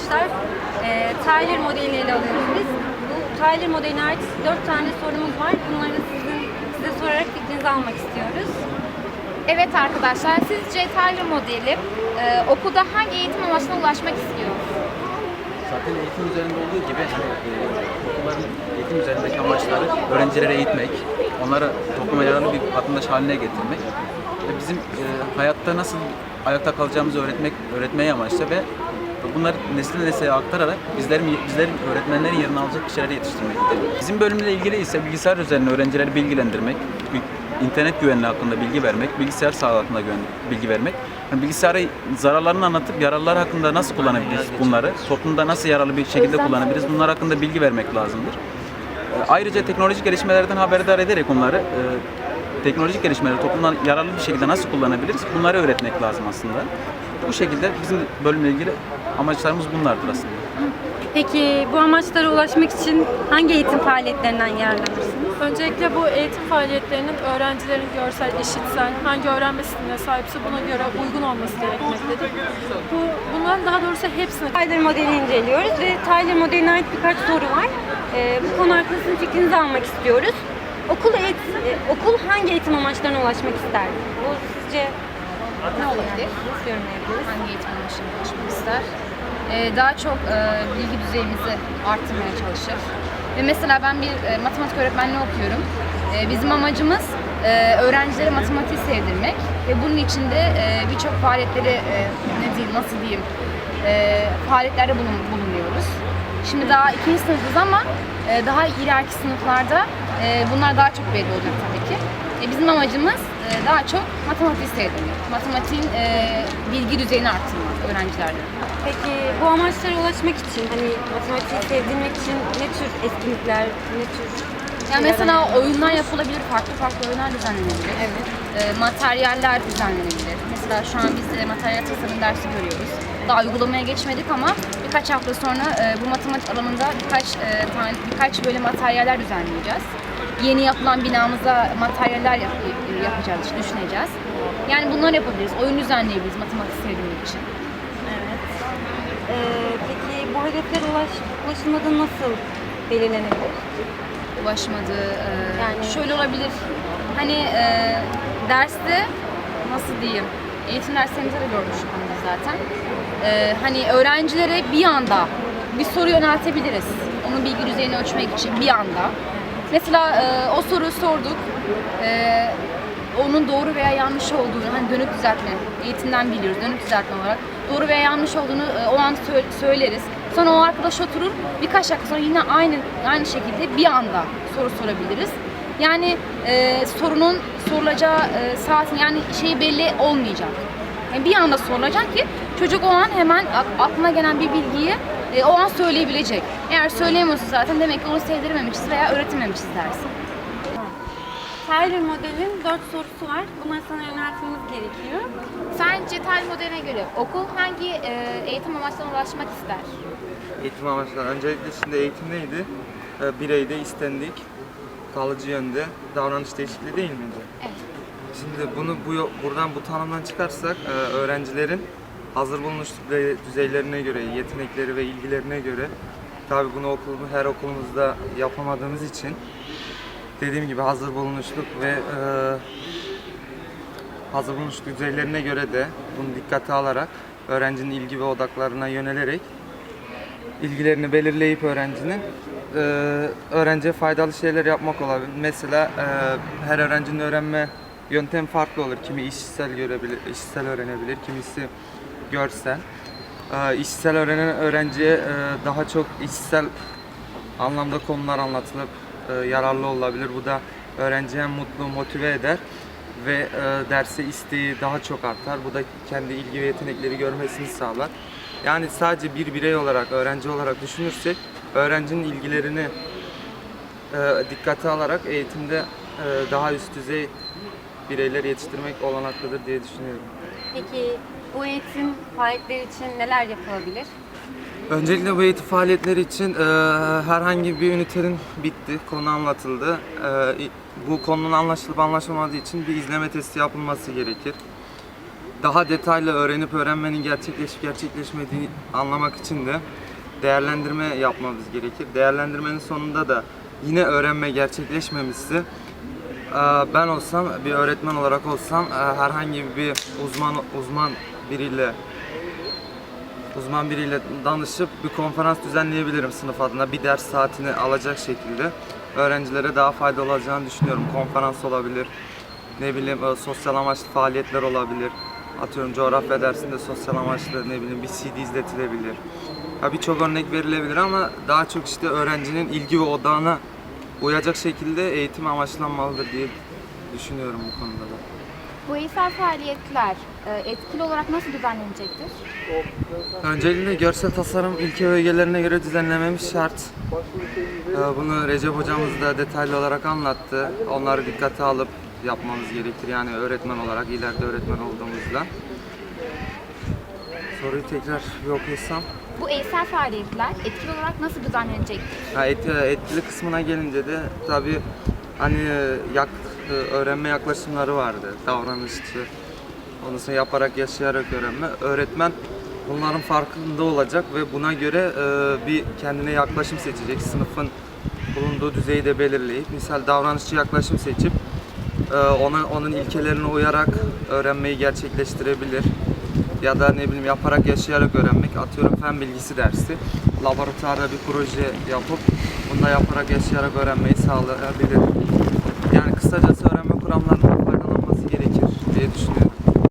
arkadaşlar. Ee, Tyler modelini ele alıyoruz biz. Bu Tyler modeline ait 4 tane sorumuz var. Bunları sizin, size sorarak fikrinizi almak istiyoruz. Evet arkadaşlar, sizce Tyler modeli e, okulda hangi eğitim amaçlarına ulaşmak istiyor? Zaten eğitim üzerinde olduğu gibi e, okulların eğitim üzerindeki amaçları öğrencileri eğitmek, onları topluma yararlı bir vatandaş haline getirmek ve bizim e, hayatta nasıl ayakta kalacağımızı öğretmek, öğretmeyi amaçla ve bunları nesline nesile aktararak bizlerin, bizlerin öğretmenlerin yerini alacak kişileri yetiştirmektir. Bizim bölümle ilgili ise bilgisayar üzerine öğrencileri bilgilendirmek, bil- internet güvenliği hakkında bilgi vermek, bilgisayar sağlığı hakkında bilgi vermek. Yani bilgisayarı zararlarını anlatıp yararları hakkında nasıl kullanabiliriz bunları, toplumda nasıl yararlı bir şekilde kullanabiliriz bunlar hakkında bilgi vermek lazımdır. E, Ayrıca teknolojik gelişmelerden haberdar ederek onları e, teknolojik gelişmeleri toplumdan yararlı bir şekilde nasıl kullanabiliriz bunları öğretmek lazım aslında. Bu şekilde bizim bölümle ilgili amaçlarımız bunlardır aslında. Peki bu amaçlara ulaşmak için hangi eğitim faaliyetlerinden yararlanırsınız? Öncelikle bu eğitim faaliyetlerinin öğrencilerin görsel, işitsel, hangi öğrenme stiline sahipse buna göre uygun olması gerekmektedir. Bu, bunların daha doğrusu hepsini Tyler modelini inceliyoruz ve Tyler modeline ait birkaç soru var. Ee, bu konu hakkında sizin fikrinizi almak istiyoruz. Okul eğitim, e, okul hangi eğitim amaçlarına ulaşmak ister? Bu sizce olabilir? yorumlayabiliriz? Hangi eğitim amaçlarına ulaşmak ister? E, daha çok e, bilgi düzeyimizi arttırmaya çalışır. Ve mesela ben bir e, matematik öğretmenliği okuyorum. E, bizim amacımız e, öğrencilere matematiği sevdirmek ve bunun için de e, birçok faaliyetleri e, ne diyeyim, nasıl diyeyim, e, faaliyetlerde bulun- bulunuyoruz. Şimdi daha ikinci sınıfız ama e, daha ileriki sınıflarda e, bunlar daha çok belli olacak tabii ki. E, bizim amacımız e, daha çok matematiği sevdirmek. Matematiğin e, bilgi düzeyini arttırmak öğrencilerde. Peki bu amaçlara ulaşmak için hani matematiği sevdirmek için ne tür etkinlikler, ne tür Yani mesela oyunlar yapılabilir, farklı farklı oyunlar düzenlenebilir. Evet. E, materyaller düzenlenebilir. Mesela şu an biz e, materyal tasarım dersi görüyoruz. Daha uygulamaya geçmedik ama birkaç hafta sonra e, bu matematik alanında birkaç e, tane birkaç böyle materyaller düzenleyeceğiz. Yeni yapılan binamıza materyaller yap- yapacağız, işte, düşüneceğiz. Yani bunları yapabiliriz. Oyun düzenleyebiliriz matematik sevdiğimiz için. Ee, peki bu hedeflere ulaş, ulaşılmadığı nasıl belirlenebilir? ulaşmadığı e, Yani- şöyle olabilir. Hani e, derste nasıl diyeyim? Eğitim derslerimizde de görmüştük bunu zaten. E, hani öğrencilere bir anda bir soru yöneltebiliriz. Onun bilgi düzeyini ölçmek için bir anda. Mesela e, o soruyu sorduk. E, onun doğru veya yanlış olduğunu hani dönüt düzeltme eğitimden biliyoruz dönüt düzeltme olarak doğru veya yanlış olduğunu e, o an sö- söyleriz. Sonra o arkadaş oturur birkaç dakika sonra yine aynı aynı şekilde bir anda soru sorabiliriz. Yani e, sorunun sorulacağı e, saatin yani şeyi belli olmayacak. Yani bir anda sorulacak ki çocuk o an hemen ak- aklına gelen bir bilgiyi e, o an söyleyebilecek. Eğer söyleyemiyorsa zaten demek ki onu sevdirememişiz veya öğretememişiz dersi. Tyler modelin 4 sorusu var. Bunları sana yöneltmemiz gerekiyor. Sence TEL modeline göre okul hangi e, eğitim amaçlarına ulaşmak ister? Eğitim amaçları. Öncelikle şimdi eğitim neydi? Ee, bireyde istendik, kalıcı yönde davranış değişikliği değil miydi? Evet. Şimdi bunu bu buradan bu tanımdan çıkarsak e, öğrencilerin hazır bulunmuş düzey- düzeylerine göre, yetenekleri ve ilgilerine göre tabi bunu okul, her okulumuzda yapamadığımız için dediğim gibi hazır bulunuşluk ve e, hazır bulunmuş düzeylerine göre de bunu dikkate alarak öğrencinin ilgi ve odaklarına yönelerek ilgilerini belirleyip öğrencinin e, öğrenciye faydalı şeyler yapmak olabilir. Mesela e, her öğrencinin öğrenme yöntemi farklı olur. Kimi işsel görebilir, işsel öğrenebilir, kimisi görsel. E, işsel öğrenen öğrenciye e, daha çok işsel anlamda konular anlatılıp e, yararlı olabilir. Bu da öğrenciyi hem mutlu, motive eder ve e, derse isteği daha çok artar. Bu da kendi ilgi ve yetenekleri görmesini sağlar. Yani sadece bir birey olarak, öğrenci olarak düşünürsek öğrencinin ilgilerini e, dikkate alarak eğitimde e, daha üst düzey bireyler yetiştirmek olanaklıdır diye düşünüyorum. Peki bu eğitim faaliyetleri için neler yapılabilir? Öncelikle bu eğitim faaliyetleri için e, herhangi bir ünitenin bitti, konu anlatıldı. E, bu konunun anlaşılıp anlaşılmadığı için bir izleme testi yapılması gerekir. Daha detaylı öğrenip öğrenmenin gerçekleşip gerçekleşmediğini anlamak için de değerlendirme yapmamız gerekir. Değerlendirmenin sonunda da yine öğrenme gerçekleşmemişse e, ben olsam bir öğretmen olarak olsam e, herhangi bir uzman uzman biriyle uzman biriyle danışıp bir konferans düzenleyebilirim sınıf adına. Bir ders saatini alacak şekilde öğrencilere daha faydalı olacağını düşünüyorum. Konferans olabilir, ne bileyim e, sosyal amaçlı faaliyetler olabilir. Atıyorum coğrafya dersinde sosyal amaçlı ne bileyim bir CD izletilebilir. Ya birçok örnek verilebilir ama daha çok işte öğrencinin ilgi ve odağına uyacak şekilde eğitim amaçlanmalıdır diye düşünüyorum bu konuda da. Bu eğitsel faaliyetler e, etkili olarak nasıl düzenlenecektir? Öncelikle görsel tasarım ilke ögelerine göre düzenlememiz şart. Ee, Bunu Recep hocamız da detaylı olarak anlattı. Onları dikkate alıp yapmamız gerekir. Yani öğretmen olarak, ileride öğretmen olduğumuzda. Soruyu tekrar bir okusam. Bu eğitsel faaliyetler etkili olarak nasıl düzenlenecektir? Ha, et- etkili kısmına gelince de tabii hani yak, öğrenme yaklaşımları vardı. Davranışçı, ondan sonra yaparak, yaşayarak öğrenme. Öğretmen bunların farkında olacak ve buna göre e, bir kendine yaklaşım seçecek. Sınıfın bulunduğu düzeyi de belirleyip, misal davranışçı yaklaşım seçip e, ona onun ilkelerine uyarak öğrenmeyi gerçekleştirebilir. Ya da ne bileyim yaparak yaşayarak öğrenmek. Atıyorum fen bilgisi dersi. Laboratuvarda bir proje yapıp bunda yaparak yaşayarak öğrenmeyi sağlayabilir. Yani kısacası öğrenme kuramlarından faydalanması gerekir diye düşünüyorum.